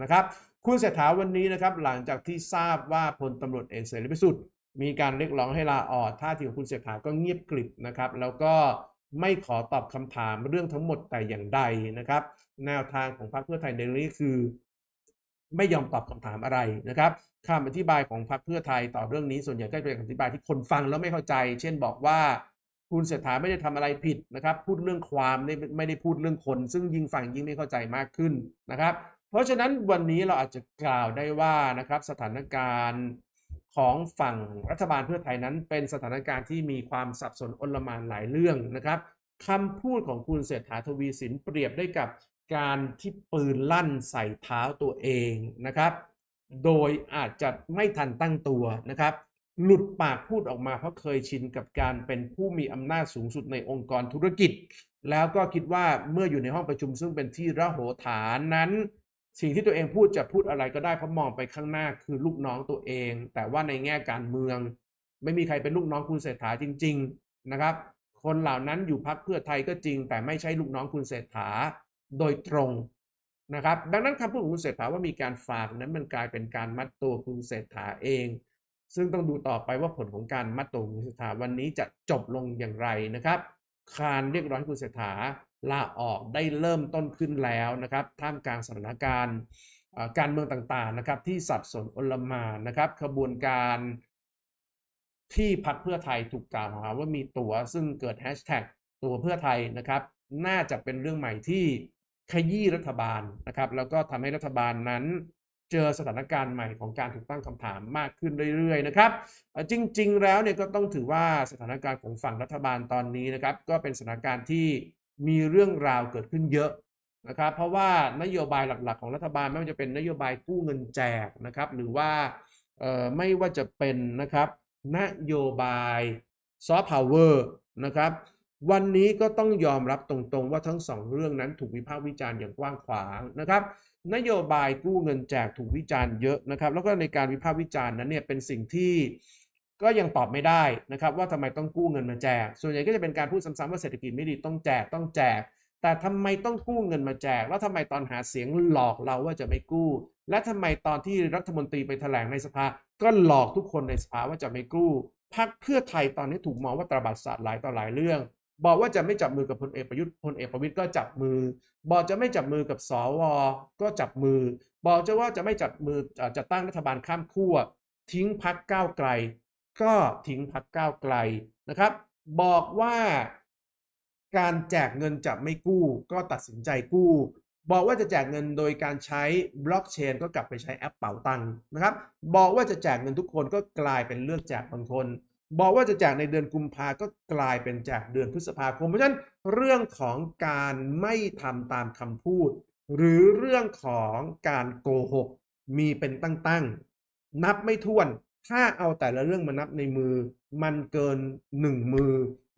นะครับคุณเศรษฐาวันนี้นะครับหลังจากที่ทราบว่าพลตำรวจเอกเสรีพิสุทธิ์มีการเรียกร้องให้ลาออกท่าทีของคุณเศรษฐาก็เงียบกริบนะครับ แล้วก็ไม่ขอตอบคำถามเรื่องทั้งหมดแต่อย่างใดนะครับ แนวทางของพรรคเพื่อไทยในเรื่องนี้คือ ไม่ยอมตอบคำถามอะไรนะครับคำอธิบายของพรรคเพื่อไทยต่อเรื่องนี้ส่วนใหญ่ก็เป็นคำอธิบายที่คนฟังแล้วไม่เข้าใจ เช่นบอกว่าคุณเศรษฐาไม่ได้ทำอะไรผิดนะครับ พูดเรื่องความไม่ได้พูดเรื่องคน ซึ่งยิ่งฟังยิ่งไม่เข้าใจมากขึ้นนะครับ เพราะฉะนั้นวันนี้เราอาจจะกล่าวได้ว่านะครับสถานการณ์ของฝั่งรัฐบาลเพื่อไทยนั้น เป็นสถานการณ์ที่มีความสับสนอนลมานหลายเรื่องนะครับคำพูดของคุณเศรษฐาทวีสินเปรียบได้กับการที่ปืนลั่นใส่เท้าตัวเองนะครับ โดยอาจจะไม่ทันตั้งตัวนะครับ หลุดปากพูดออกมาเพราะเคยชินกับการเป็นผู้มีอำนาจสูงสุดในองค์กรธุรกิจ แล้วก็คิดว่าเมื่ออยู่ในห้องประชุมซึ่งเป็นที่ระโหฐานนั้น สิ่งที่ตัวเองพูดจะพูดอะไรก็ได้เพราะมองไปข้างหน้าคือลูกน้องตัวเอง แต่ว่าในแง่การเมือง ไม่มีใครเป็นลูกน้องคุณเศรษฐาจริง ๆนะครับ คนเหล่านั้นอยู่พักเพื่อไทยก็จริง แต่ไม่ใช่ลูกน้องคุณเศรษฐาโดยตรงนะครับ ดังนั้นคำพูดของคุณเศรษฐาว่ามีการฝากนั้นมันกลายเป็นการมัดตัวคุณเศรษฐาเอง ซึ่งต้องดูต่อไปว่าผลของการมัดตัวคุณเศรษฐาวันนี้จะจบลงอย่างไรนะครับการเรียกร้องคุณเศรษฐา ลาออกได้เริ่มต้นขึ้นแล้วนะครับท่ามกลางสถานการณ์การเมืองต่างๆนะครับที่สับสนอลมานนะครับขบวนการที่พรรคเพื่อไทยถูกกล่าวหาว่ามีตัวซึ่งเกิดแฮชแท็กตัวเพื่อไทยนะครับน่าจะเป็นเรื่องใหม่ที่ขยี้รัฐบาลนะครับแล้วก็ทำให้รัฐบาลนั้นเจอสถานการณ์ใหม่ของการถูกตั้งคำถามมากขึ้นเรื่อยๆนะครับจริง ๆ แล้วเนี่ยก็ต้องถือว่าสถานการณ์ของฝั่งรัฐบาลตอนนี้นะครับก็เป็นสถานการณ์ที่ มีเรื่องราวเกิดขึ้นเยอะนะครับเพราะว่านโยบายหลักๆ ของรัฐบาลไม่ว่าจะเป็นนโยบายกู้เงินแจกนะครับ หรือว่าไม่ว่าจะเป็นนะครับนโยบายซอฟต์พาวเวอร์นะครับวันนี้ก็ต้องยอมรับตรงๆ ว่าทั้งสองเรื่องนั้นถูกวิพากษ์วิจารณ์อย่างกว้างขวางนะครับนโยบายกู้เงินแจกถูกวิจารณ์เยอะนะครับ แล้วก็ในการวิพากษ์วิจารณ์นั้นเนี่ยเป็นสิ่งที่ ก็ยังตอบไม่ได้นะครับว่าทำไมต้องกู้เงินมาแจก ส่วนใหญ่ก็จะเป็นการพูดซ้ำๆว่าเศรษฐกิจไม่ดีต้องแจกต้องแจก แต่ทำไมต้องกู้เงินมาแจก แล้วทำไมตอนหาเสียงหลอกเราว่าจะไม่กู้ และทำไมตอนที่รัฐมนตรีไปแถลงในสภา ก็หลอกทุกคนในสภาว่าจะไม่กู้พรรคเพื่อไทยตอนนี้ถูกมองว่าตระบัดสัตว์หลายต่อหลายเรื่อง บอกว่าจะไม่จับมือกับพลเอกประยุทธ์พลเอกประวิตยก็จับมือ บอกจะไม่จับมือกับสวก็จับมือ บอกจะว่าจะไม่จับมือเอ่อจะตั้งรัฐบาลข้ามขั้วทิ้งพักก้าวไกล ก็ทิ้งพักก้าวไกลนะครับ บอกว่าการแจกเงินจะไม่กู้ก็ตัดสินใจกู้ บอกว่าจะแจกเงินโดยการใช้บล็อกเชนก็กลับไปใช้แอปเป๋าตังค์นะครับ บอกว่าจะแจกเงินทุกคนก็กลายเป็นเลือกแจกบางคน บอกว่าจะแจกในเดือนกุมภาก็กลายเป็นแจกเดือนพฤษภาคมเพราะฉะนั้นเรื่องของการไม่ทำตามคำพูด หรือเรื่องของการโกหกมีเป็นตั้งๆ นับไม่ถ้วน ถ้าเอาแต่ละเรื่องมานับในมือ มันเกินหนึ่งมือ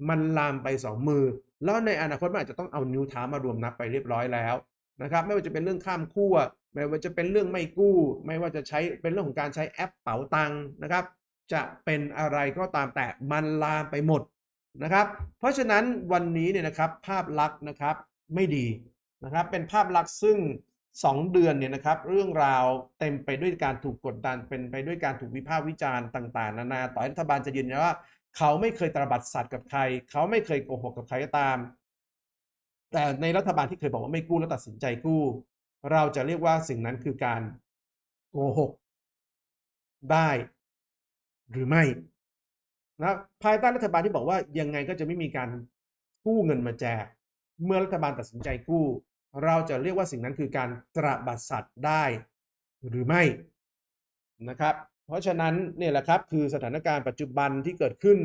มันลามไปสองมือ แล้วในอนาคตมันอาจจะต้องเอานิ้วเท้ามารวมนับไปเรียบร้อยแล้วนะครับ ไม่ว่าจะเป็นเรื่องข้ามขั้วไม่ว่าจะเป็นเรื่องไม่กู้ ไม่ว่าจะใช้เป็นเรื่องของการใช้แอปเป๋าตังค์นะครับ จะเป็นอะไรก็ตามแต่มันลามไปหมดนะครับ เพราะฉะนั้นวันนี้เนี่ยนะครับภาพลักษณ์นะครับไม่ดีนะครับ เป็นภาพลักษณ์ซึ่ง 2 เดือนเนี่ยนะครับเรื่องราวเต็มไปด้วยการถูกกดดัน เป็นไปด้วยการถูกวิพากษ์วิจารณ์ต่าง ๆ นานาต่อรัฐบาลจะยืนยันว่า เขาไม่เคยตระบัดสัตว์กับใคร เขาไม่เคยโกหกกับใครก็ตาม แต่ในรัฐบาลที่เคยบอกว่าไม่กู้แล้วตัดสินใจกู้ เราจะเรียกว่าสิ่งนั้นคือการโกหกได้หรือไม่นะภายใต้รัฐบาลที่บอกว่ายังไงก็จะไม่มีการกู้เงินมาแจก เมื่อรัฐบาลตัดสินใจกู้ เราจะเรียกว่าสิ่งนั้นคือการตระบัดสัตว์ได้หรือไม่นะครับ เพราะฉะนั้นเนี่ยแหละครับคือสถานการณ์ปัจจุบันที่เกิดขึ้น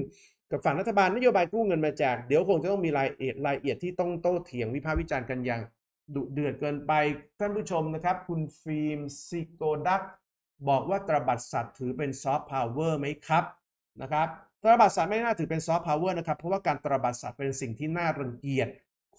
กับฝั่งรัฐบาลนโยบายกู้เงินมาแจกเดี๋ยวคงจะต้องมีรายละเอียดรายละเอียดที่ต้องโต้เถียงวิพากษ์วิจารณ์กันอย่างดุเดือดเกินไปท่านผู้ชมนะครับ คุณฟิล์มซิโกดักบอกว่าตระบัดสัตว์ถือเป็นซอฟต์พาวเวอร์ไหมครับนะครับตระบัดสัตว์ไม่น่าถือเป็นซอฟต์พาวเวอร์นะครับ เพราะว่าการตระบัดสัตว์เป็นสิ่งที่น่ารังเกียจ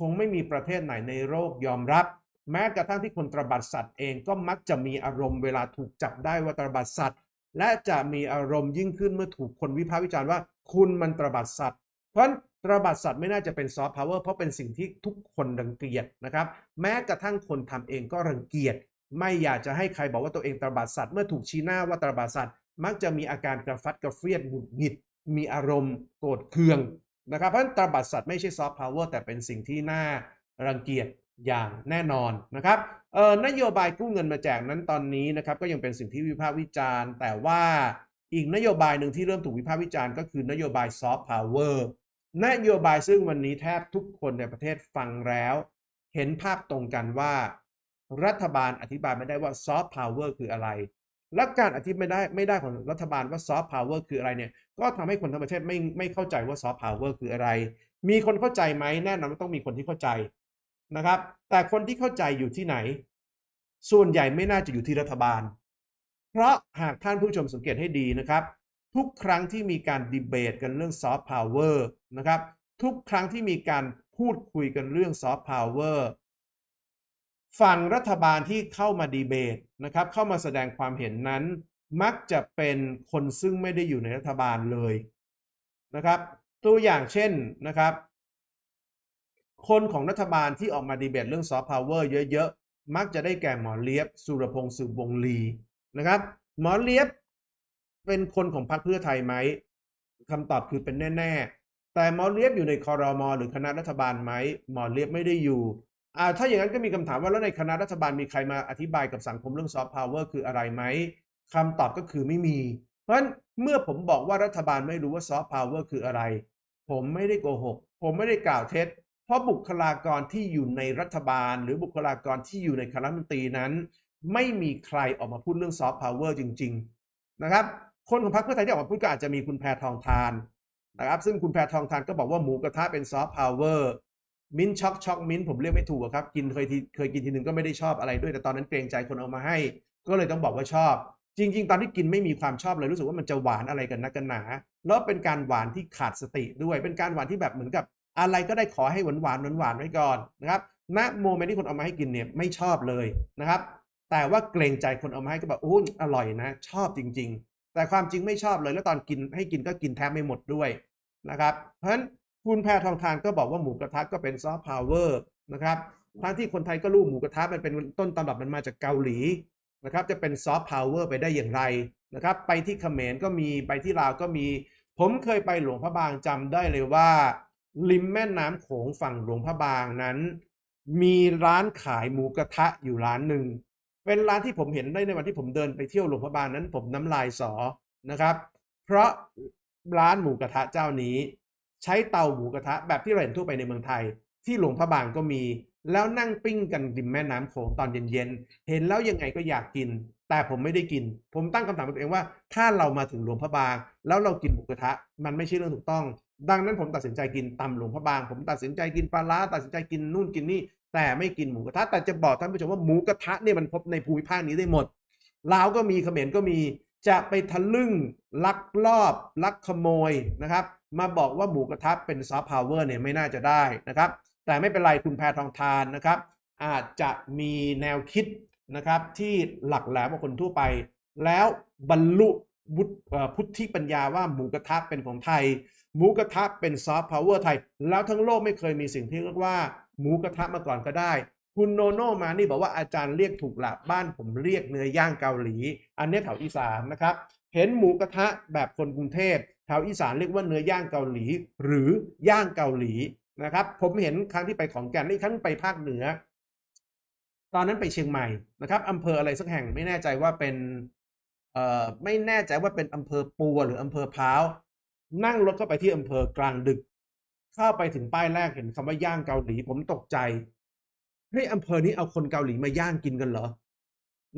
คงไม่มีประเทศไหนในโลกยอมรับ แม้กระทั่งที่คนตรบัดสัตว์เองก็มักจะมีอารมณ์เวลาถูกจับได้ว่าตรบัดสัตว์ และจะมีอารมณ์ยิ่งขึ้นเมื่อถูกคนวิพากษ์วิจารณ์ว่า คุณมันตรบัดสัตว์ เพราะน์ตรบัดสัตว์ไม่น่าจะเป็นซอฟต์พาวเวอร์เพราะเป็นสิ่งที่ทุกคนรังเกียจนะครับ แม้กระทั่งคนทำเองก็รังเกียจไม่อยากจะให้ใครบอกว่าตัวเองตรบัดสัตว์เมื่อถูกชี้หน้าว่าตรบัดสัตว์ มักจะมีอาการกระฟัดกระเฟียดหงุดหงิด มีอารมณ์โกรธเคือง นะครับเพราะฉะนั้นตระบัดสัตว์ไม่ใช่ซอฟต์พาวเวอร์แต่เป็นสิ่งที่น่ารังเกียจอย่างแน่นอนนะครับเออนโยบายกู้เงินมาแจกนั้นตอนนี้นะครับก็ยังเป็นสิ่งที่วิพากษ์วิจารณ์ แต่ว่าอีกนโยบายหนึ่งที่เริ่มถูกวิพากษ์วิจารณ์ก็คือนโยบายซอฟต์พาวเวอร์นโยบายซึ่งวันนี้แทบทุกคนในประเทศฟังแล้ว เห็นภาพตรงกันว่า รัฐบาลอธิบายไม่ได้ว่าซอฟต์พาวเวอร์คืออะไร และการอธิบายไม่ได้ไม่ได้ของรัฐบาลว่าซอฟต์พาวเวอร์คืออะไรเนี่ย ก็ทำให้คนทั้งประเทศไม่ไม่เข้าใจว่าซอฟต์พาวเวอร์คืออะไร มีคนเข้าใจไหมแน่นอนว่าต้องมีคนที่เข้าใจนะครับ แต่คนที่เข้าใจอยู่ที่ไหน ส่วนใหญ่ไม่น่าจะอยู่ที่รัฐบาล เพราะหากท่านผู้ชมสังเกตให้ดีนะครับ ทุกครั้งที่มีการดีเบตกันเรื่องซอฟต์พาวเวอร์นะครับ ทุกครั้งที่มีการพูดคุยกันเรื่องซอฟต์พาวเวอร์ ฝั่งรัฐบาลที่เข้ามาดีเบตนะครับ เข้ามาแสดงความเห็นนั้น มักจะเป็นคนซึ่งไม่ได้อยู่ในรัฐบาลเลยนะครับ ตัวอย่างเช่นนะครับ คนของรัฐบาลที่ออกมาดีเบตเรื่องซอฟต์พาวเวอร์เยอะๆ มักจะได้แก่หมอเลียบ สุรพงษ์สืบวงลีนะครับ หมอเลียบเป็นคนของพรรคเพื่อไทยไหมคำตอบคือเป็นแน่ ๆ แต่หมอเลียบอยู่ในคอรมอหรือคณะรัฐบาลไหมหมอเลียบไม่ได้อยู่ ถ้าอย่างนั้นก็มีคำถามว่าแล้วในคณะรัฐบาลมีใครมาอธิบายกับสังคมเรื่องซอฟต์พาวเวอร์คืออะไรไหมคำตอบก็คือไม่มี เพราะฉะนั้นเมื่อผมบอกว่ารัฐบาลไม่รู้ว่าซอฟต์พาวเวอร์คืออะไร ผมไม่ได้โกหก ผมไม่ได้กล่าวเท็จ เพราะบุคลากรที่อยู่ในรัฐบาล หรือบุคลากรที่อยู่ในคณะมนตรีนั้น ไม่มีใครออกมาพูดเรื่องซอฟต์พาวเวอร์จริง ๆ นะครับ คนของพรรคเพื่อไทยที่ออกมาพูดก็อาจจะมีคุณแพทองทานนะครับ ซึ่งคุณแพทองทานก็บอกว่าหมูกระทะเป็นซอฟต์พาวเวอร์ มิ้นช็อกช็อกมิ้นผมเรียกไม่ถูกอะครับ กินเคยทีเคยกินทีหนึ่งก็ไม่ได้ชอบอะไรด้วยแต่ตอนนั้นเกรงใจคนเอามาให้ ก็เลยต้องบอกว่าชอบ จริง ๆ ตอนที่กินไม่มีความชอบเลยรู้สึกว่ามันจะหวานอะไรกันนักกันหนา แล้วเป็นการหวานที่ขาดสติด้วย เป็นการหวานที่แบบเหมือนกับ อะไรก็ได้ขอให้หวานหวานหวานหวานไว้ก่อนนะครับณโมเมนต์ที่คนเอามาให้กินเนี่ยไม่ชอบเลยนะครับ แต่ว่าเกรงใจคนเอามาให้ก็แบบโอ้ยอร่อยนะ ชอบจริง ๆ แต่ความจริงไม่ชอบเลยแล้วตอนกินให้กินก็กินแทบไม่หมดด้วยนะครับ เพราะฉะนั้น คุณแพทองทานก็บอกว่าหมูกระทะก็เป็นซอฟต์พาวเวอร์นะครับทั้งที่คนไทยก็รู้หมูกระทะมันเป็นต้นตำรับมันมาจากเกาหลีนะครับจะเป็นซอฟต์พาวเวอร์ไปได้อย่างไรนะครับไปที่เขมรก็มีไปที่ลาวก็มี ผมเคยไปหลวงพระบางจำได้เลยว่า ริมแม่น้ำโขงฝั่งหลวงพระบางนั้น มีร้านขายหมูกระทะอยู่ร้านหนึ่งเป็นร้านที่ผมเห็นได้ในวันที่ผมเดินไปเที่ยวหลวงพระบางนั้น ผมน้ำลายสอนะครับ เพราะร้านหมูกระทะเจ้านี้ ใช้เตาหมูกระทะแบบที่เราเห็นทั่วไปในเมืองไทย ที่หลวงพระบางก็มี แล้วนั่งปิ้งกันริมแม่น้ำโขงตอนเย็นๆ เห็นแล้วยังไงก็อยากกิน แต่ผมไม่ได้กิน ผมตั้งคำถามกับตัวเองว่า ถ้าเรามาถึงหลวงพระบาง แล้วเรากินหมูกระทะ มันไม่ใช่เรื่องถูกต้อง ดังนั้นผมตัดสินใจกินตำหลวงพระบาง ผมตัดสินใจกินปลาร้าตัดสินใจกินนู่นกินนี่ แต่ไม่กินหมูกระทะ แต่จะบอกท่านผู้ชมว่าหมูกระทะเนี่ยมันพบในภูมิภาคนี้ได้หมดลาวก็มีเขมรก็มี จะไปทะลึ่งลักลอบ ลักขโมยนะครับ มาบอกว่าหมูกระทะเป็นซอฟต์พาวเวอร์เนี่ยไม่น่าจะได้นะครับ แต่ไม่เป็นไรคุณแพทองทานนะครับ อาจจะมีแนวคิดนะครับที่หลักแหลมกว่าคนทั่วไป แล้วบรรลุพุทธิปัญญาว่าหมูกระทะเป็นของไทย หมูกระทะเป็นซอฟต์พาวเวอร์ไทย แล้วทั้งโลกไม่เคยมีสิ่งที่เรียกว่า หมูกระทะมาก่อนก็ได้ คุณโนโนมานี่บอกว่าอาจารย์เรียกถูกละบ้านผมเรียกเนื้อย่างเกาหลี อันนี้แถวอีสานนะครับ เห็นหมูกระทะแบบคนกรุงเทพแถวอีสานเรียกว่าเนื้อย่างเกาหลี หรือย่างเกาหลีนะครับ ผมเห็นครั้งที่ไปของแก่นอีกครั้งไปภาคเหนือ ตอนนั้นไปเชียงใหม่นะครับอำเภออะไรสักแห่งไม่แน่ใจว่าเป็นเอ่อไม่แน่ใจว่าเป็นอำเภอปัวหรืออำเภอพร้าวนั่งรถเข้าไปที่อำเภอกลางดึก เข้าไปถึงป้ายแรกเห็นคำว่าย่างเกาหลี ผมตกใจ เฮ้ยอำเภอนี้เอาคนเกาหลีมาย่างกินกันเหรอ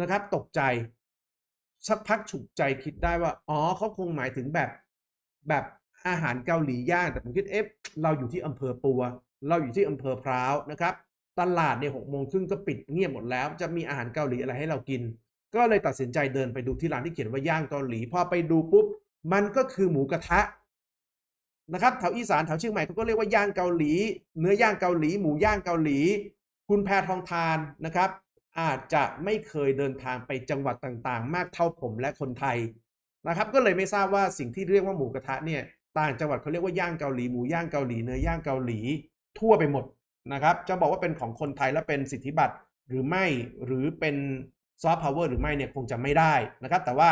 นะครับ ตกใจ สักพักฉุกใจคิดได้ว่า อ๋อเขาคงหมายถึงแบบแบบอาหารเกาหลีย่างแต่ผมคิดเอ๊ะเราอยู่ที่อำเภอปัว เราอยู่ที่อำเภอพร้าวนะครับ ตลาดเนี่ยหกโมงครึ่งก็ปิดเงียบหมดแล้ว จะมีอาหารเกาหลีอะไรให้เรากิน ก็เลยตัดสินใจเดินไปดูที่ร้านที่เขียนว่าย่างเกาหลี พอไปดูปุ๊บ มันก็คือหมูกระทะนะครับแถวอีสานแถวเชียงใหม่เขาก็เรียกว่าย่างเกาหลี เนื้อย่างเกาหลี หมูย่างเกาหลี คุณแพทองทานนะครับ อาจจะไม่เคยเดินทางไปจังหวัดต่างๆ มากเท่าผมและคนไทยนะครับ ก็เลยไม่ทราบว่าสิ่งที่เรียกว่าหมูกระทะเนี่ยต่างจังหวัดเขาเรียกว่าย่างเกาหลีหมูย่างเกาหลีเนื้อย่างเกาหลี ทั่วไปหมดนะครับ จะบอกว่าเป็นของคนไทยและเป็นสิทธิบัตรหรือไม่หรือเป็นซอฟต์พาวเวอร์หรือไม่เนี่ยคงจะไม่ได้นะครับ แต่ว่า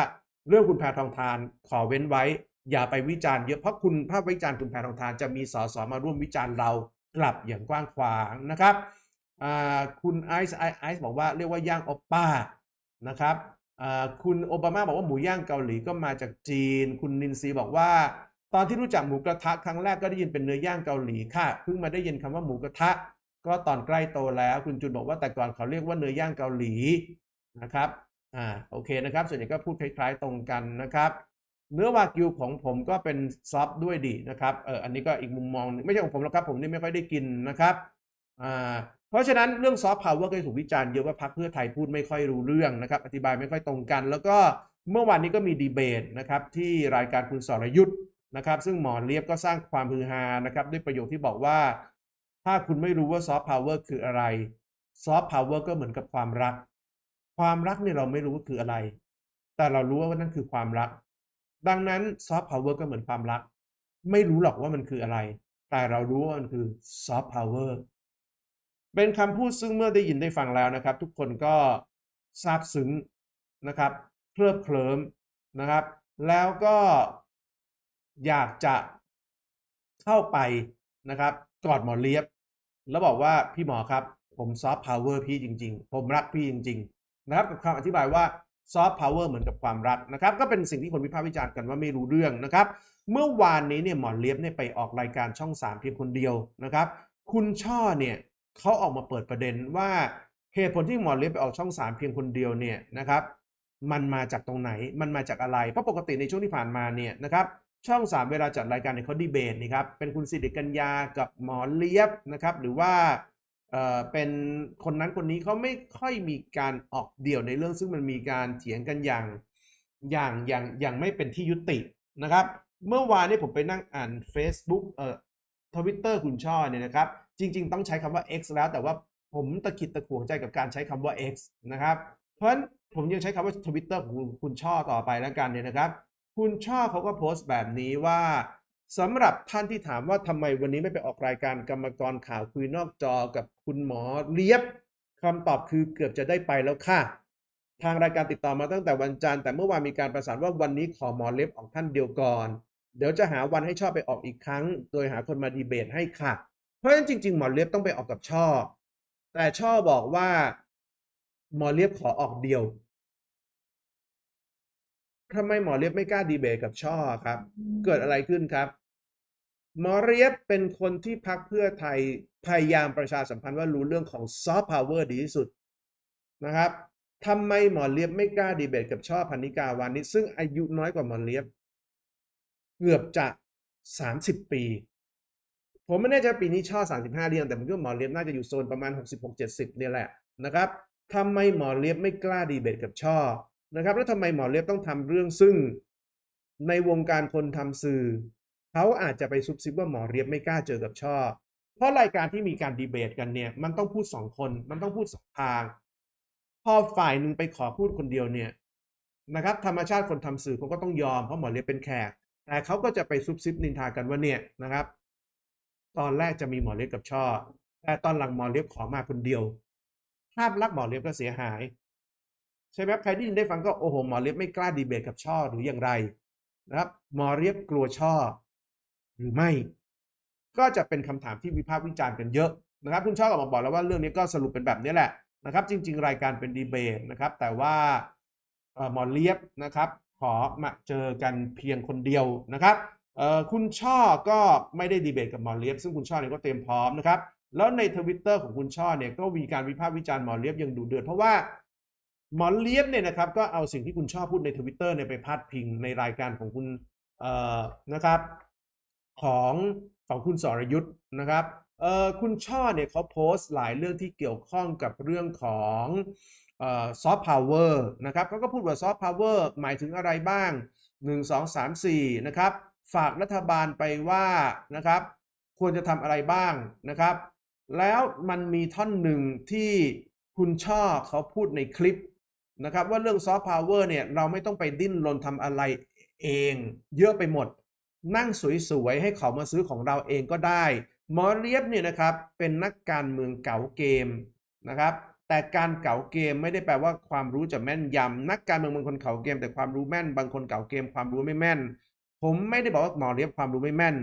เรื่องคุณแพทองทานขอเว้นไว้ อย่าไปวิจารณ์เยอะเพราะคุณภาพวิจารณ์คุณแพทองทานจะมีสสมาร่วมวิจารณ์เรากลับอย่างกว้างขวางนะครับ คุณไอซ์ไอซ์บอกว่าเรียกว่าย่างโอปป้านะครับคุณโอบามาบอกว่าหมูย่างเกาหลีก็มาจากจีน คุณนินซีบอกว่า ตอนที่รู้จักหมูกระทะครั้งแรกก็ได้ยินเป็นเนื้อย่างเกาหลีค่ะเพิ่งมาได้ยินคำว่าหมูกระทะ ก็ตอนใกล้โตแล้ว คุณจุนบอกว่าแต่ก่อนเขาเรียกว่าเนื้อย่างเกาหลีนะครับอ่าโอเคนะครับ ส่วนใหญ่ก็พูดคล้ายๆตรงกันนะครับเนื้อวากิวของผมก็เป็นซอฟด้วยดีนะครับเอออันนี้ก็อีกมุมมองหนึ่งไม่ใช่ของผมหรอกครับผมนี่ไม่ค่อยได้กินนะครับอ่า เพราะฉะนั้นเรื่องซอฟต์พาวเวอร์ก็ถูกวิจารณ์เยอะว่าพรรคเพื่อไทยพูดไม่ค่อยรู้เรื่องนะครับอธิบายไม่ค่อยตรงกัน แล้วก็เมื่อวานนี้ก็มีดีเบตนะครับที่รายการคุณสรยุทธ์นะครับ ซึ่งหมอเลียบก็สร้างความฮือฮานะครับด้วยประโยคที่บอกว่า ถ้าคุณไม่รู้ว่าซอฟต์พาวเวอร์คืออะไรซอฟต์พาวเวอร์ก็เหมือนกับความรัก ความรักเนี่ยเราไม่รู้ว่าคืออะไร แต่เรารู้ว่านั่นคือความรัก ดังนั้นซอฟต์พาวเวอร์ก็เหมือนความรัก ไม่รู้หรอกว่ามันคืออะไร แต่เรารู้ว่ามันคือซอฟต์พาวเวอร์ เป็นคำพูดซึ่งเมื่อได้ยินได้ฟังแล้วนะครับ ทุกคนก็ซาบซึ้งนะครับเคลิบเคลิ้มนะครับ แล้วก็อยากจะเข้าไปนะครับกอดหมอเลียบ แล้วบอกว่าพี่หมอครับ ผมซอฟต์พาวเวอร์พี่จริง ๆ ผมรักพี่จริง ๆ นะครับกับคำอธิบายว่าซอฟต์พาวเวอร์เหมือนกับความรักนะครับ ก็เป็นสิ่งที่คนวิพากษ์วิจารณ์กันว่าไม่รู้เรื่องนะครับ เมื่อวานนี้เนี่ยหมอเลียบเนี่ยไปออกรายการช่อง 3 เพียงคนเดียวนะครับ คุณช่อเนี่ย เขาออกมาเปิดประเด็นว่าเหตุผลที่หมอเลียบไปออกช่อง3เพียงคนเดียวเนี่ยนะครับมันมาจากตรงไหนมันมาจากอะไร เพราะปกติในช่วงที่ผ่านมาเนี่ยนะครับช่อง3เวลาจัดรายการเนี่ยเขาดีเบตนี่ครับเป็นคุณสิริกัญญากับหมอเลียบนะครับหรือว่าเอ่อเป็นคนนั้นคนนี้เขาไม่ค่อยมีการออกเดี่ยวในเรื่อง ซึ่งมันมีการเถียงกันอย่างอย่างอย่างอย่างไม่เป็นที่ยุตินะครับ เมื่อวานนี้ผมไปนั่งอ่าน Facebook เอ่อทวิตเตอร์คุณช่อเนี่ยนะครับ จริง ๆ ต้องใช้คำว่า X แล้ว แต่ว่าผมตะขิดตะขวงใจกับการใช้คำว่า X นะครับ เพราะฉะนั้นผมยังใช้คำว่าทวิตเตอร์ของคุณช่อต่อไปแล้วกันเนี่ยนะครับ คุณช่อเขาก็โพสต์แบบนี้ว่าสำหรับท่านที่ถามว่าทำไมวันนี้ไม่ไปออกรายการกรรมกรข่าวคุยนอกจอกับคุณหมอเลียบคำตอบคือเกือบจะได้ไปแล้วค่ะ ทางรายการติดต่อมาตั้งแต่วันจันทร์แต่เมื่อวานมีการประสานว่าวันนี้ขอหมอเล็บออกท่านเดียวก่อน เดี๋ยวจะหาวันให้ช่อไปออกอีกครั้ง โดยหาคนมาดีเบตให้ค่ะ เพราะฉะนั้นจริง ๆ หมอเล็บต้องไปออกกับช่อ แต่ช่อบอกว่าหมอเลียบขอออกเดียวทำไมหมอเลียบไม่กล้าดีเบตกับช่อครับ เกิดอะไรขึ้นครับ หมอเลียบเป็นคนที่พักเพื่อไทยพยายามประชาสัมพันธ์ว่ารู้เรื่องของซอฟต์พาวเวอร์ดีที่สุดนะครับทำไมหมอเลียบไม่กล้าดีเบตกับช่อพันิกาวานิชซึ่งอายุน้อยกว่าหมอเลียบ เกือบจะสามสิบปี ผมไม่แน่ใจปีนี้ช่อสามสิบห้าเรียงแต่ผมคิดว่าหมอเลียบน่าจะอยู่โซนประมาณหกสิบหกเจ็ดสิบเนี่ยแหละนะครับทำไมหมอเลียบไม่กล้าดีเบตกับช่อนะครับแล้วทำไมหมอเลียบต้องทำเรื่องซึ่งในวงการคนทำสื่อเขาอาจจะไปซุบซิบว่าหมอเลียบไม่กล้าเจอกับช่อ เพราะรายการที่มีการดีเบตกันเนี่ยมันต้องพูดสองคนมันต้องพูดสองทางพอฝ่ายหนึ่งไปขอพูดคนเดียวเนี่ยนะครับธรรมชาติคนทำสื่อเขาก็ต้องยอมเพราะหมอเลียบเป็นแขก แต่เขาก็จะไปซุบซิบนินทากันว่าเนี่ยนะครับ ตอนแรกจะมีหมอเลียบกับช่อ แต่ตอนหลังหมอเลียบขอมาคนเดียว ภาพลักษณ์หมอเลียบก็เสียหาย ใช่ไหมครับใครที่ได้ฟังก็โอ้โหหมอเลียบไม่กล้าดีเบตกับช่อหรืออย่างไรนะครับ หมอเลียบกลัวช่อ หรือไม่ ก็จะเป็นคำถามที่วิพากษ์วิจารณ์กันเยอะนะครับ คุณช่อออกมาบอกแล้วว่าเรื่องนี้ก็สรุปเป็นแบบนี้แหละนะครับ จริง ๆ รายการเป็นดีเบตนะครับ แต่ว่าหมอเลียบนะครับ ขอมาเจอกันเพียงคนเดียวนะครับ คุณช่อก็ไม่ได้ดีเบตกับมอเลียบซึ่งคุณช่อเนี่ยก็เตรียมพร้อมนะครับ แล้วในทวิตเตอร์ของคุณช่อเนี่ยก็มีการวิพากษ์วิจารณ์มอเลียบอย่างดุเดือดเพราะว่ามอเลียบเนี่ยนะครับก็เอาสิ่งที่คุณช่อพูดในทวิตเตอร์เนี่ยไปพาดพิงในรายการของคุณนะครับของของคุณสรยุทธ์นะครับคุณช่อเนี่ยเขาโพสต์หลายเรื่องที่เกี่ยวข้องกับเรื่องของซอฟต์พาวเวอร์นะครับเขาก็พูดว่าซอฟต์พาวเวอร์หมายถึงอะไรบ้าง 1 2 3 4 นะครับ ฝากรัฐบาลไปว่านะครับ ควรจะทำอะไรบ้างนะครับ แล้วมันมีท่อนหนึ่งที่คุณช่อเขาพูดในคลิปนะครับ ว่าเรื่องซอฟต์พาวเวอร์เนี่ยเราไม่ต้องไปดิ้นรนทำอะไรเอง เยอะไปหมด นั่งสวยๆ ให้เขามาซื้อของเราเองก็ได้หมอเลียบเนี่ยนะครับเป็นนักการเมืองเก่าเกมนะครับแต่การเก่าเกมไม่ได้แปลว่าความรู้จะแม่นยำนักการเมืองบางคนเก่าเกม แต่ความรู้แม่นบางคนเก่าเกม ความรู้ไม่แม่น ผมไม่ได้บอกว่าหมอเลียบความรู้ไม่แม่น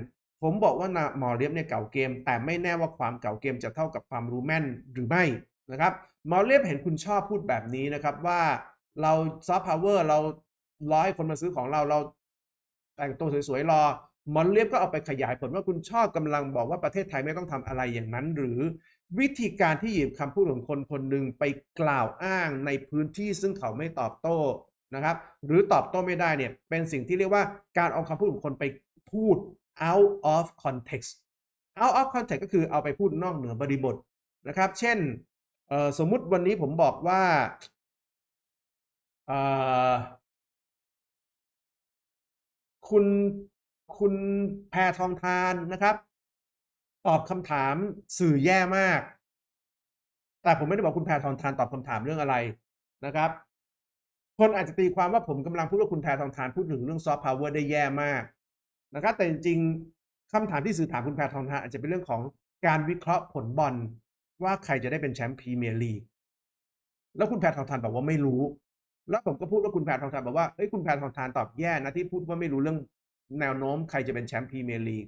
ผมบอกว่าหมอเลียบเนี่ยเก่าเกม แต่ไม่แน่ว่าความเก่าเกมจะเท่ากับความรู้แม่นหรือไม่นะครับหมอเลียบเห็นคุณชอบพูดแบบนี้นะครับว่าเราซอฟต์พาวเวอร์เราร้อยคนมาซื้อของเราเราแต่งตัวสวยๆรอหมอเลียบก็เอาไปขยายผลว่าคุณชอบกำลังบอกว่าประเทศไทยไม่ต้องทำอะไรอย่างนั้น หรือวิธีการที่หยิบคำพูดของคนคนหนึ่งไปกล่าวอ้างในพื้นที่ซึ่งเขาไม่ตอบโต้ นะครับ หรือตอบโต้ไม่ได้เนี่ยเป็นสิ่งที่เรียกว่าการเอาคำพูดของคนไปพูด out of context out of context ก็คือเอาไปพูดนอกเหนือบริบทนะครับ เช่นสมมุติวันนี้ผมบอกว่าคุณคุณแพทองทานนะครับ ตอบคำถามสื่อแย่มาก แต่ผมไม่ได้บอกคุณแพทองทานตอบคำถามเรื่องอะไรนะครับ คนอาจจะตีความว่าผมกำลังพูดว่าคุณแพทองทานพูดถึงเรื่องซอฟต์พาวเวอร์ได้แย่มากนะครับแต่จริงๆคำถามที่สื่อถามคุณแพทองทานอาจจะเป็นเรื่องของการวิเคราะห์ผลบอลว่าใครจะได้เป็นแชมป์พรีเมียร์ลีกแล้วคุณแพทองทานบอกว่าไม่รู้ แล้วผมก็พูดว่าคุณแพทองทานบอกว่าเอ้ยคุณแพทองทานตอบแย่นะที่พูดว่าไม่รู้เรื่องแนวโน้มใครจะเป็นแชมป์พรีเมียร์ลีก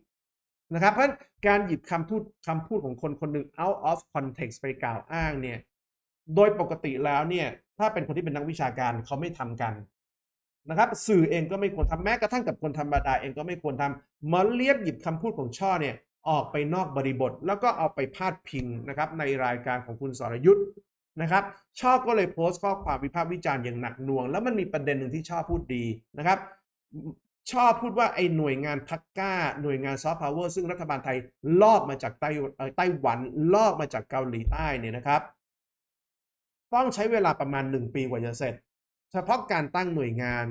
นะครับเพราะการหยิบคำพูดคำพูดของคนคนหนึ่ง out of context ไปกล่าวอ้างเนี่ย โดยปกติแล้วเนี่ย ถ้าเป็นคนที่เป็นนักวิชาการเขาไม่ทำกันนะครับ สื่อเองก็ไม่ควรทำแม้กระทั่งกับคนธรรมดาเองก็ไม่ควรทำมาเลียบหยิบคำพูดของช่อเนี่ยออกไปนอกบริบท แล้วก็เอาไปพาดพิงนะครับในรายการของคุณสรยุทธ์นะครับช่อก็เลยโพสต์ข้อความวิพากษ์วิจารณ์อย่างหนักหน่วง แล้วมันมีประเด็นหนึ่งที่ช่อพูดดีนะครับชอบพูดว่าไอ้หน่วยงานพักก้า หน่วยงานซอฟต์พาวเวอร์ซึ่งรัฐบาลไทยลอกมาจากไต้ไต้หวันลอกมาจากเกาหลีใต้เนี่ยนะครับ ต้องใช้เวลาประมาณ 1 ปีกว่าจะเสร็จ เฉพาะการตั้งหน่วยงาน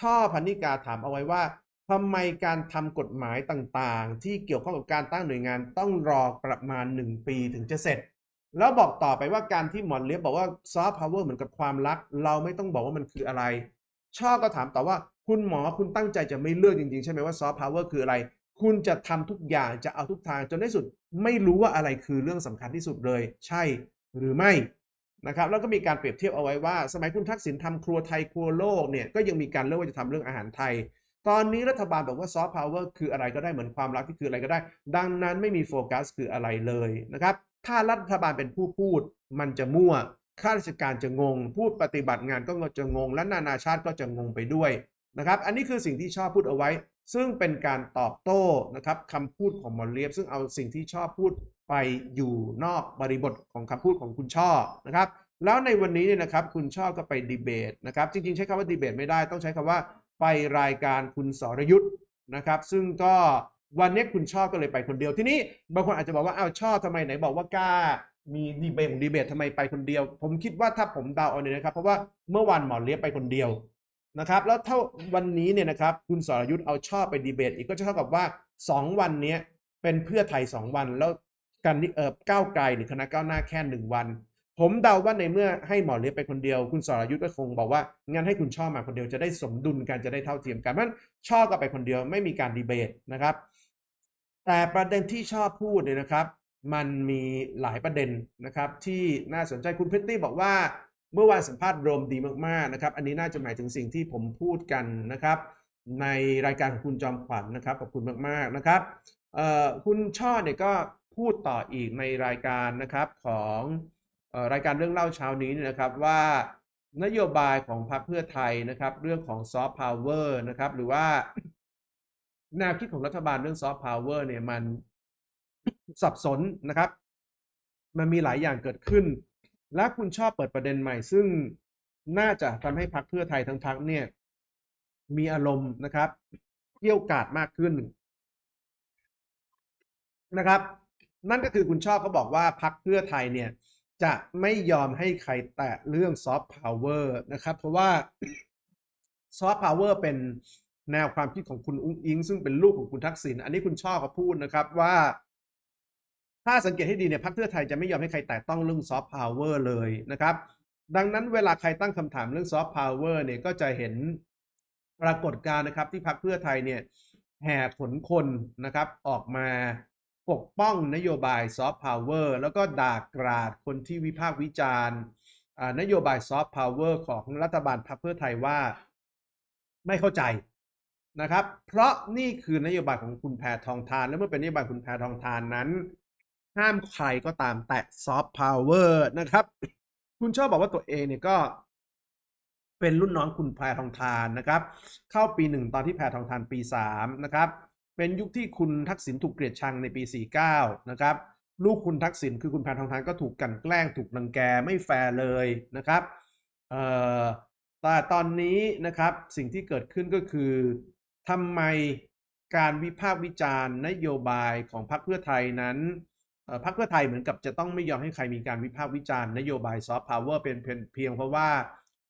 ช่อพันิกาถามเอาไว้ว่าทำไมการทำกฎหมายต่างๆ ที่เกี่ยวข้องกับการตั้งหน่วยงานต้องรอประมาณ 1 ปีถึงจะเสร็จ แล้วบอกต่อไปว่าการที่หมอนเลียบบอกว่าซอฟต์พาวเวอร์เหมือนกับความรัก เราไม่ต้องบอกว่ามันคืออะไร ช่อก็ถามต่อว่าคุณหมอคุณตั้งใจจะไม่เลือกจริงๆ ใช่ไหมว่าซอฟต์พาวเวอร์คืออะไร คุณจะทำทุกอย่างจะเอาทุกทางจนในสุด ไม่รู้ว่าอะไรคือเรื่องสำคัญที่สุดเลย ใช่หรือไม่ นะครับแล้วก็มีการเปรียบเทียบเอาไว้ว่า สมัยคุณทักษิณทำครัวไทยครัวโลกเนี่ยก็ยังมีการเลือกว่าจะทำเรื่องอาหารไทย ตอนนี้รัฐบาลบอกว่าซอฟต์พาวเวอร์คืออะไรก็ได้เหมือนความรักที่คืออะไรก็ได้ ดังนั้นไม่มีโฟกัสคืออะไรเลยนะครับถ้ารัฐบาลเป็นผู้พูด มันจะมั่วข้าราชการจะงงพูดปฏิบัติงานก็จะงง และนานาชาติก็จะงงไปด้วยนะครับ อันนี้คือสิ่งที่ชอบพูดเอาไว้ ซึ่งเป็นการตอบโต้นะครับคำพูดของมอลเลียบซึ่งเอาสิ่งที่ชอบพูด ไปอยู่นอกบริบทของคำพูดของคุณช่อนะครับ แล้วในวันนี้เนี่ยนะครับคุณช่อก็ไปดีเบตนะครับ จริงๆ ใช้คำว่าดีเบตไม่ได้ ต้องใช้คำว่าไปรายการคุณสรยุทธ์นะครับ ซึ่งก็วันนี้คุณช่อก็เลยไปคนเดียวที่นี้บางคนอาจจะบอกว่าอ้าวช่อทำไมไหนบอกว่ากล้ามีดีเบตของดีเบตทำไมไปคนเดียว ผมคิดว่าถ้าผมเดาเอาเนี่ยนะครับ เพราะว่าเมื่อวานหมอเลียบไปคนเดียวนะครับแล้วเท่าวันนี้เนี่ยนะครับคุณสรยุทธ์เอาชอบไปดีเบต อีกก็จะเท่ากับว่า 2 วันนี้เป็นเพื่อไทย 2 วันแล้ว กันเออก้าวไกลหรือคณะก้าวหน้าแค่1วัน ผมเดาว่าในเมื่อให้หมอเลียบไปคนเดียว คุณสรยุทธก็คงบอกว่างั้นให้คุณช่อมาคนเดียวจะได้สมดุลกันจะได้เท่าเทียมกันเพราะช่อก็ไปคนเดียวไม่มีการดีเบตนะครับ แต่ประเด็นที่ชอบพูดเนี่ยนะครับ มันมีหลายประเด็นนะครับที่น่าสนใจคุณเพตตี้บอกว่าเมื่อวานสัมภาษณ์โรมดีมากๆนะครับอันนี้น่าจะหมายถึงสิ่งที่ผมพูดกันนะครับ ในรายการของคุณจอมขวัญนนะครับขอบคุณมากๆนะครับคุณช่อเนี่ยก็ พูดต่ออีกในรายการนะครับของรายการเรื่องเล่าเช้านี้นะครับว่านโยบายของพรรคเพื่อไทยนะครับเรื่องของซอฟต์พาวเวอร์นะครับหรือว่าแนวคิดของรัฐบาลเรื่องซอฟต์พาวเวอร์เนี่ยมันสับสนนะครับ มันมีหลายอย่างเกิดขึ้น และคุณชอบเปิดประเด็นใหม่ ซึ่งน่าจะทำให้พรรคเพื่อไทยทั้งพักเนี่ยมีอารมณ์นะครับเกี่ยวกาดมากขึ้นนะครับ นั่นก็คือคุณชอบเขาบอกว่าพรรคเพื่อไทยเนี่ยจะไม่ยอมให้ใครแตะเรื่องซอฟต์พาวเวอร์นะครับ เพราะว่าซอฟต์พาวเวอร์เป็นแนวความคิดของคุณอุ้งอิง ซึ่งเป็นลูกของคุณทักษิณอันนี้คุณชอบเขาพูดนะครับว่า ถ้าสังเกตให้ดีเนี่ยพรรคเพื่อไทยจะไม่ยอมให้ใครแตะต้องเรื่องซอฟต์พาวเวอร์เลยนะครับ ดังนั้นเวลาใครตั้งคำถามเรื่องซอฟต์พาวเวอร์เนี่ยก็จะเห็นปรากฏการณ์นะครับ ที่พรรคเพื่อไทยเนี่ยแห่ขนคนนะครับออกมา ปกป้องนโยบายซอฟต์พาวเวอร์แล้วก็ด่ากราดคนที่วิพากษ์วิจารณ์นโยบายซอฟต์พาวเวอร์ของรัฐบาลพรรคเพื่อไทยว่าไม่เข้าใจนะครับ เพราะนี่คือนโยบายของคุณแพทองทาน และเมื่อเป็นนโยบายคุณแพทองทานนั้น ห้ามใครก็ตามแตะซอฟต์พาวเวอร์นะครับ คุณชอบบอกว่าตัวเองเนี่ยก็เป็นรุ่นน้องคุณแพทองทานนะครับ เข้าปีหนึ่งตอนที่แพทองทานปีสามนะครับ เป็นยุคที่คุณทักษิณถูกเกลียดชังในปี 49 นะครับ ลูกคุณทักษิณคือคุณแพทองทานก็ถูกกันแกล้งถูกรังแกไม่แฟร์เลยนะครับแต่ตอนนี้นะครับสิ่งที่เกิดขึ้นก็คือทำไมการวิพากษ์วิจารณ์นโยบายของพรรคเพื่อไทยนั้นพรรคเพื่อไทยเหมือนกับจะต้องไม่ยอมให้ใครมีการวิพากษ์วิจารณ์นโยบายซอฟต์พาวเวอร์เป็นเพียงเพียงเพราะว่า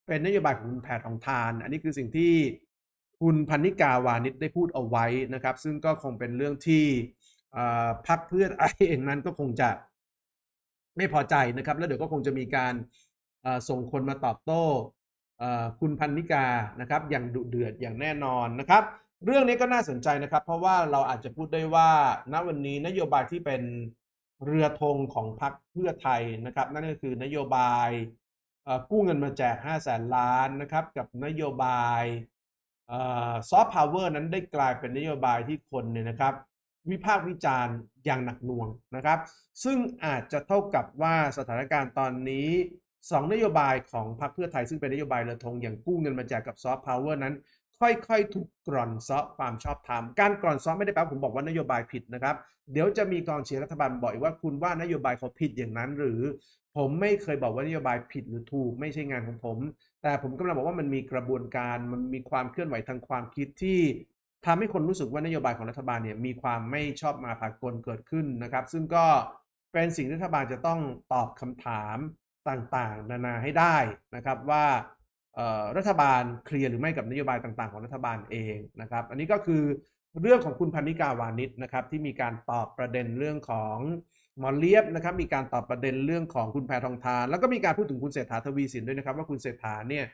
เป็นนโยบายของคุณแพทองทาน อันนี้คือสิ่งที่ คุณพันนิกาวานิชได้พูดเอาไว้นะครับ ซึ่งก็คงเป็นเรื่องที่พรรคเพื่อไทยเองนั้นก็คงจะไม่พอใจนะครับ แล้วเดี๋ยวก็คงจะมีการส่งคนมาตอบโต้คุณพันนิกานะครับอย่างดุเดือดอย่างแน่นอนนะครับ เรื่องนี้ก็น่าสนใจนะครับ เพราะว่าเราอาจจะพูดได้ว่าณวันนี้นโยบายที่เป็นเรือธงของพรรคเพื่อไทยนะครับ นั่นก็คือนโยบายกู้เงินมาแจก5 0 0แสนล้านนะครับ กับนโยบาย ซอฟต์พาวเวอร์นั้นได้กลายเป็นนโยบายที่คนเนี่ยนะครับ วิพากษ์วิจารณ์อย่างหนักหน่วงนะครับ ซึ่งอาจจะเท่ากับว่าสถานการณ์ตอนนี้2นโยบายของพรรคเพื่อไทยซึ่งเป็นนโยบายเรือธงอย่างกู้เงินมาแจกกับซอฟต์พาวเวอร์นั้น ค่อยๆ ถูกกร่อนซาะความชอบธรรมการกร่อนซาะไม่ได้แปลว่าผมบอกว่านโยบายผิดนะครับ เดี๋ยวจะมีกองเชียร์รัฐบาลบอกว่าคุณว่านโยบายเขาผิดอย่างนั้นหรือ ผมไม่เคยบอกว่านโยบายผิดหรือถูก ไม่ใช่งานของผม แต่ผมกำลังบอกว่ามันมีกระบวนการมันมีความเคลื่อนไหวทางความคิดที่ทำให้คนรู้สึกว่านโยบายของรัฐบาลเนี่ยมีความไม่ชอบมาพากลเกิดขึ้นนะครับ ซึ่งก็เป็นสิ่งที่รัฐบาลจะต้องตอบคำถามต่างๆ นานาให้ได้นะครับว่ารัฐบาลเคลียร์หรือไม่กับนโยบายต่างๆ ของรัฐบาลเองนะครับ อันนี้ก็คือเรื่องของคุณพันนิกาวานิชนะครับที่มีการตอบประเด็นเรื่องของ หมอเลียบนะครับมีการตอบประเด็นเรื่องของคุณแพทองทาน แล้วก็มีการพูดถึงคุณเศรษฐาทวีสินด้วยนะครับ ว่าคุณเศรษฐาเนี่ย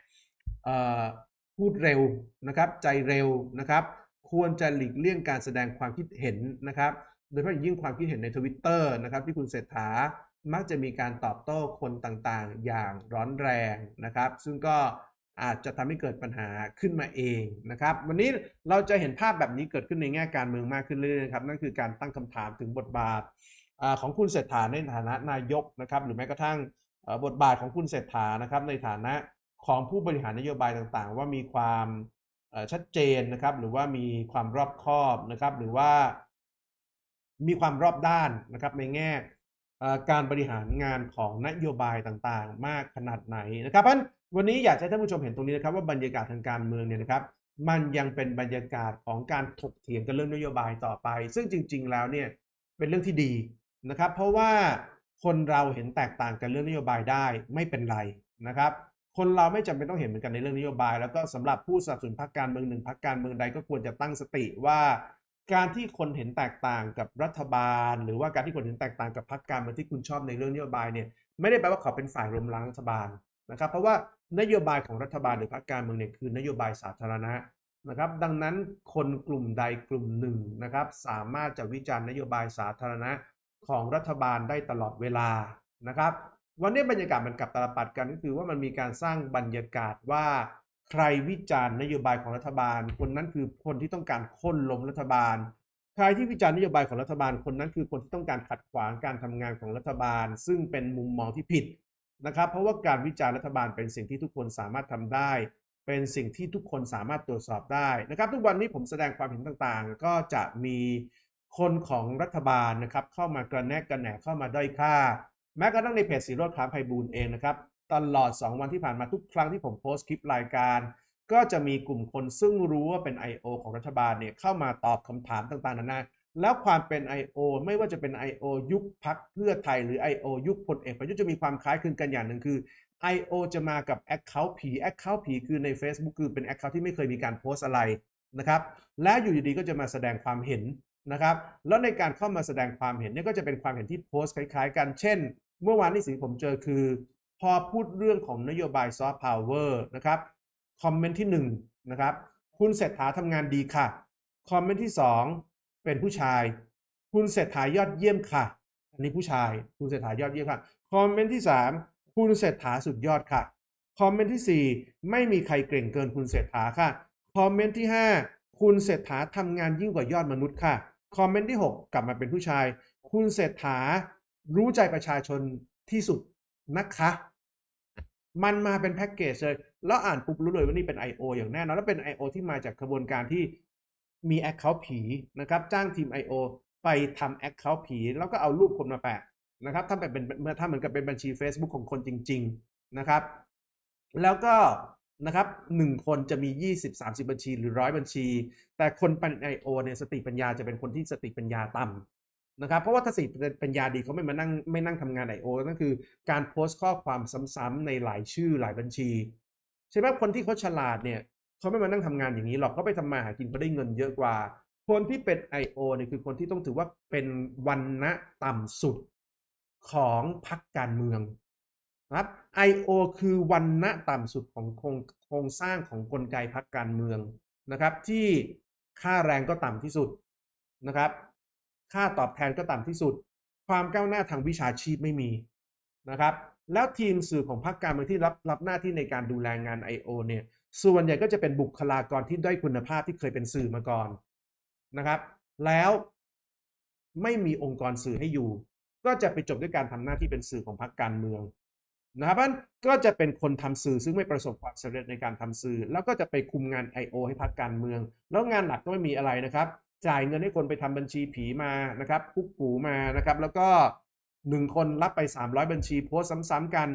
พูดเร็วนะครับใจเร็วนะครับ ควรจะหลีกเลี่ยงการแสดงความคิดเห็นนะครับ โดยเฉพาะอย่างยิ่งความคิดเห็นในทวิตเตอร์นะครับที่คุณเศรษฐามักจะมีการตอบโต้คนต่างๆ อย่างร้อนแรงนะครับ ซึ่งก็อาจจะทำให้เกิดปัญหาขึ้นมาเองนะครับ วันนี้เราจะเห็นภาพแบบนี้เกิดขึ้นในแง่การเมืองมากขึ้นเรื่อยๆนะครับนั่นคือการตั้งคำถามถึงบทบาท ของคุณเศรษฐาในฐานะนายกนะครับหรือแม้กระทั่งบทบาทของคุณเศรษฐานะครับในฐานะของผู้บริหารนโยบายต่างๆ ว่ามีความชัดเจนนะครับหรือว่ามีความรอบคอบนะครับหรือว่า มีความรอบด้านนะครับในแง่การบริหารงานของนโยบายต่างๆ มากขนาดไหนนะครับเพราะวันนี้อยากให้ท่านผู้ชมเห็นตรงนี้นะครับว่าบรรยากาศทางการเมืองเนี่ยนะครับ มันยังเป็นบรรยากาศของการถกเถียงกันเรื่องนโยบายต่อไป ซึ่งจริง ๆ แล้วเนี่ยเป็นเรื่องที่ดี นะครับ เพราะว่าคนเราเห็นแตกต่างกันเรื่องนโยบายได้ไม่เป็นไรนะครับ คนเราไม่จำเป็นต้องเห็นเหมือนกันในเรื่องนโยบาย แล้วก็สำหรับผู้สนับสนุนพรรคการเมืองหนึ่งพรรคการเมืองใดก็ควรจะตั้งสติว่าการที่คนเห็นแตกต่างกับรัฐบาล หรือว่าการที่คนเห็นแตกต่างกับพรรคการเมืองที่คุณชอบในเรื่องนโยบายเนี่ยไม่ได้แปลว่าเขาเป็นฝ่ายล้มล้างรัฐบาลนะครับ เพราะว่านโยบายของรัฐบาลหรือพรรคการเมืองเนี่ยคือนโยบายสาธารณะนะครับ ดังนั้นคนกลุ่มใดกลุ่มหนึ่งนะครับ สามารถจะวิจารณ์นโยบายสาธารณะ ของรัฐบาลได้ตลอดเวลานะครับ วันนี้บรรยากาศมันกลับตาลปัดกันก็คือว่ามันมีการสร้างบรรยากาศว่าใครวิจารณ์นโยบายของรัฐบาล คนนั้นคือคนที่ต้องการค่นล้มรัฐบาล ใครที่วิจารณ์นโยบายของรัฐบาลคนนั้นคือคนที่ต้องการขัดขวางการทำงานของรัฐบาล ซึ่งเป็นมุมมองที่ผิดนะครับ เพราะว่าการวิจารณ์รัฐบาลเป็นสิ่งที่ทุกคนสามารถทำได้ เป็นสิ่งที่ทุกคนสามารถตรวจสอบได้นะครับ ทุกวันนี้ผมแสดงความเห็นต่างๆ ก็จะมี คนของรัฐบาลนะครับเข้ามากระแนกกระแหนเข้ามาด้อยค่า แม้กระทั่งในเพจสีโรดคามไพบูลเองนะครับตลอด 2 วันที่ผ่านมาทุกครั้งที่ผมโพสต์คลิปรายการ ก็จะมีกลุ่มคนซึ่งรู้ว่าเป็น I.O. ของรัฐบาลเนี่ยเข้ามาตอบคำถามต่างๆนานาแล้วความเป็น I.O. ไม่ว่าจะเป็น I.O. ยุคพักเพื่อไทยหรือ I.O. ยุคพลเอกประยุทธ์จะมีความคล้ายคลึงกันอย่างหนึ่งคือ I.O. จะมากับ Account ผี Account ผีคือใน Facebook คือเป็น Account ที่ไม่เคยมีการโพสต์อะไรนะครับ และอยู่ดีๆก็จะมาแสดงความเห็น นะครับ แล้วในการเข้ามาแสดงความเห็นเนี่ยก็จะเป็นความเห็นที่โพสต์คล้ายๆ กัน เช่น เมื่อวานนี้สิ่งผมเจอคือ พอพูดเรื่องของนโยบายซอฟต์พาวเวอร์นะครับ คอมเมนต์ที่1นะครับ คุณเศรษฐาทำงานดีค่ะ คอมเมนต์ที่ 2 เป็นผู้ชาย คุณเศรษฐายอดเยี่ยมค่ะ อันนี้ผู้ชาย คุณเศรษฐายอดเยี่ยมค่ะ คอมเมนต์ที่ 3 คุณเศรษฐาสุดยอดค่ะ คอมเมนต์ที่ 4 ไม่มีใครเก่งเกินคุณเศรษฐาค่ะ คอมเมนต์ที่ 5 คุณเศรษฐาทำงานยิ่งกว่ายอดมนุษย์ค่ะ คอมเมนต์ที่ 6 กลับมาเป็นผู้ชาย คุณเศรษฐารู้ใจประชาชนที่สุดนะคะ มันมาเป็นแพ็กเกจเลย แล้วอ่านปุ๊บรู้เลยว่านี่เป็น I.O. อย่างแน่นอนแล้วเป็น I.O. ที่มาจากกระบวนการที่มี Account ผีนะครับ จ้างทีม I.O. ไปทำ Account ผี แล้วก็เอารูปคนมาแปะนะครับถ้าเป็นเมื่อถ้าเหมือนกับเป็นบัญชี Facebook ของคนจริง ๆ นะครับ แล้วก็ นะครับหนึ่งคนจะมี 20 30 บัญชีหรือร้อยบัญชี แต่คนเป็น I.O. เนี่ยสติปัญญาจะเป็นคนที่สติปัญญาต่ำนะครับ เพราะว่าถ้าสติปัญญาดีเขาไม่มานั่งไม่นั่งทำงาน I.O. นั่นคือการโพสต์ข้อความซ้ำๆในหลายชื่อหลายบัญชีใช่ไหมคนที่เขาฉลาดเนี่ยเขาไม่มานั่งทำงานอย่างนี้หรอกเขาไปทำมาหากินเขาได้เงินเยอะกว่า คนที่เป็น I.O. เนี่ยคือคนที่ต้องถือว่าเป็นวันณะต่ำสุดของพรรคการเมือง ครับ I.O. คือวันณะต่ำสุดของโครงโครงสร้างของกลไกพรรคการเมืองนะครับ ที่ค่าแรงก็ต่ำที่สุดนะครับ ค่าตอบแทนก็ต่ำที่สุด ความก้าวหน้าทางวิชาชีพไม่มีนะครับ แล้วทีมสื่อของพรรคการเมืองที่รับรับหน้าที่ในการดูแลงาน I.O. เนี่ยส่วนใหญ่ก็จะเป็นบุคลากรที่ด้อยคุณภาพที่เคยเป็นสื่อมาก่อนนะครับ แล้วไม่มีองค์กรสื่อให้อยู่ ก็จะไปจบด้วยการทำหน้าที่เป็นสื่อของพรรคการเมือง นะครับก็จะเป็นคนทำสื่อซึ่งไม่ประสบความสำเร็จในการทำสื่อ แล้วก็จะไปคุมงาน I.O. ให้พรรคการเมือง แล้วงานหลักก็ไม่มีอะไรนะครับ จ่ายเงินให้คนไปทำบัญชีผีมานะครับคุกกูมานะครับ แล้วก็หนึ่งคนรับไป 300 บัญชีโพสซ้ำๆกัน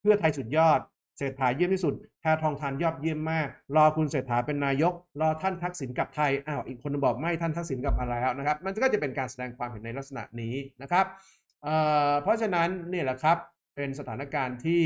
เพื่อไทยสุดยอดเศรษฐาเยี่ยมที่สุดแพทองทานยอดเยี่ยมมาก รอคุณเศรษฐาเป็นนายก รอท่านทักษิณกลับไทย อ้าว อีกคนบอกไม่ท่านทักษิณกลับมาแล้วนะครับ มันก็จะเป็นการแสดงความเห็นในลักษณะนี้นะครับเเพราะฉะนั้นนี่แหละครับ เป็นสถานการณ์ที่